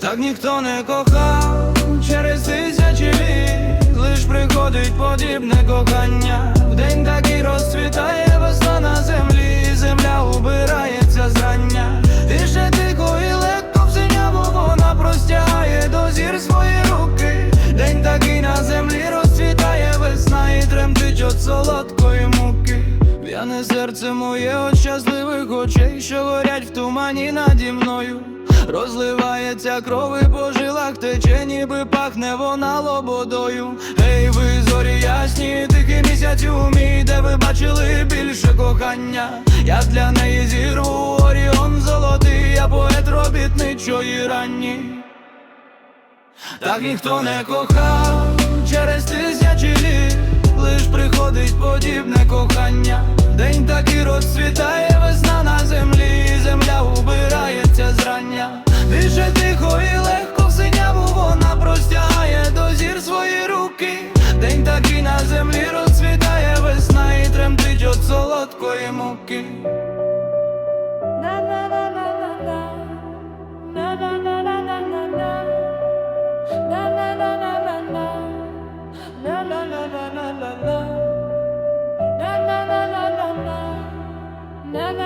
Так ніхто не кохав через тисячі літ. Лиш приходить подібне кохання. В день такий розцвітає весна на землі. Земля убирається зрання Дише тихо і легко в синяву вона простягає до зір свої руки. День такий на землі розцвітає весна і тремтить от солодкої муки. П'яне серце моє от щасливих очей, що горять в тумані наді мною Розливається кров і по жилах тече, ніби пахне вона лободою. Ей, ви зорі ясні, тихий місяць у мій, де ви бачили більше кохання? Я для неї зірву оріон золотий, я поет робітничої ранні. Так ніхто не кохав через тисячі